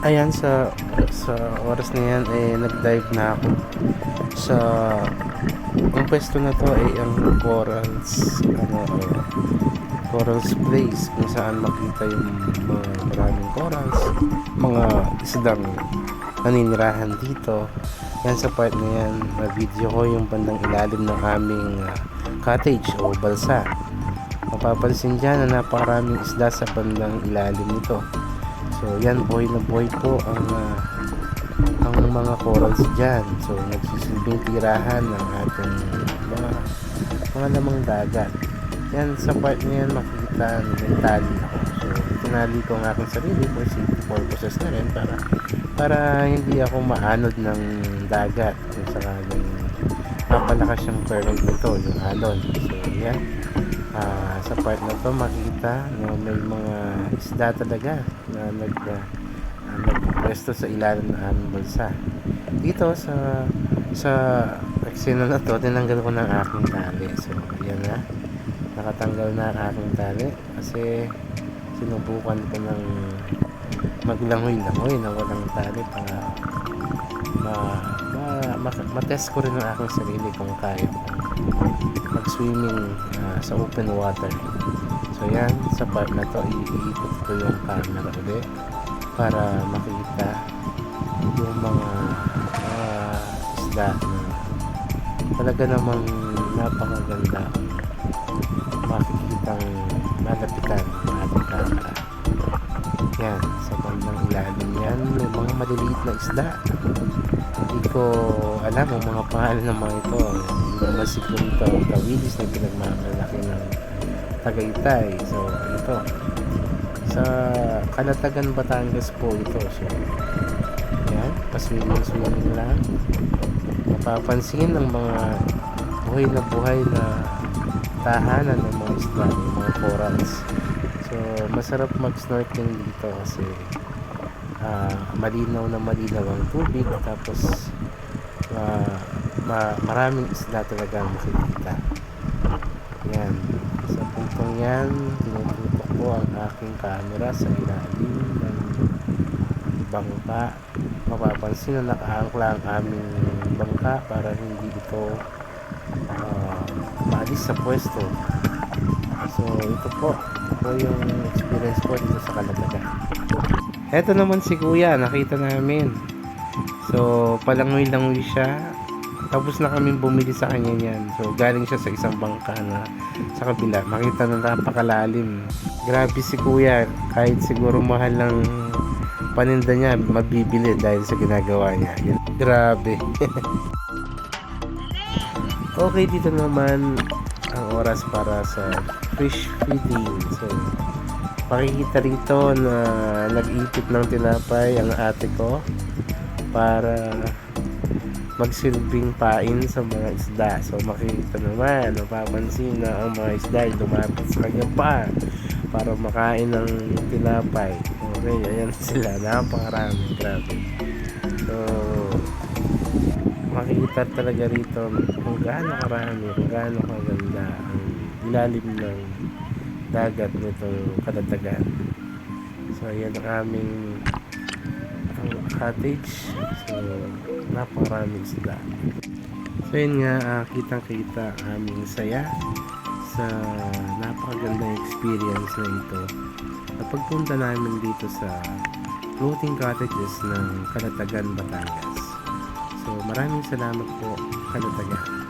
Ayan sa sa oras na yan eh nag-dive na ako. Sa ang pwesto na to ay ang Corals ano eh, Corals Place kung saan makita yung mga maraming corals mga isdang naninirahan dito. Yan sa part na yan na video ko yung bandang ilalim ng aming ah, cottage o balsa. Mapapansin dyan na napakaraming isda sa bandang ilalim nito So yan buhay na buhay po ang ah, ang mga corals diyan. So nagsisilbing tirahan ng ating mga mga lamang dagat. Yan sa part na yan makikita may tali ako. So tinali ko ang aking sarili for safety purposes na rin para para hindi ako maanod ng dagat kung sakaling mapalakas yung current nito, yung alon. So yan. Ah, sa part na to makikita na may mga isda talaga na nag uh, nagpwesto sa ilalim ng aming balsa. Dito sa sa eksena na to, tinanggal ko ng aking tali. So, yan na. Nakatanggal na ang aking tali kasi sinubukan ko ng maglangoy-langoy na walang tali para ma, ma, ma, matest ko rin ang aking sarili kung kaya mag-swimming ah, sa open water. So yan, sa part na to, iikot ko yung camera ulit para makita yung mga mga isda na talaga namang napakaganda makikitang malapitan ng ating camera. Yan, sa bandang ilalim yan, may mga maliliit na isda. Hindi ko alam ang mga pangalan ng mga ito. Hindi ko masiklo ito. Tawilis na pinagmamalaki ng Tagaytay. So, ito. Sa Kalatagan, Batangas po ito. So, yan. Paswimming-swimming lang. Mapapansin ang mga buhay na buhay na tahanan ng mga isda, ng mga corals. So, masarap mag-snorkeling dito kasi ah, malinaw na malinaw ang tubig tapos ah, ma- maraming isda talaga ang makikita yan puntong yan tinututok ko ang aking camera sa ilalim ng bangka mapapansin na nakaangkla ang aming bangka para hindi ito ah, maalis sa pwesto so ito po ito yung experience ko dito sa Kalatagan Eto naman si kuya, nakita namin. So, palangoy-langoy siya. Tapos na kami bumili sa kanya niyan. So, galing siya sa isang bangka na sa kabila. Makita na napakalalim. Grabe si kuya. Kahit siguro mahal ng paninda niya, mabibili dahil sa ginagawa niya. Yan. Grabe. okay, dito naman ang oras para sa fish feeding. So, makikita rito na nag-ipit ng tinapay ang ate ko para magsilbing pain sa mga isda. So makikita naman, mapapansin na ang mga isda ay lumapit sa kanyang pa para makain ng tinapay. Okay, ayan sila. Napakarami. Grabe. So, makikita talaga rito kung gaano karami, kung gaano kaganda ang ilalim ng dagat nitong kalatagan. So, ayan ang aming cottage. So, napakaraming sila. So, yun nga, ah, kitang-kita ang aming saya sa napakagandang experience na ito. Sa pagpunta namin dito sa floating cottages ng Kalatagan, Batangas. So, maraming salamat po, Kalatagan.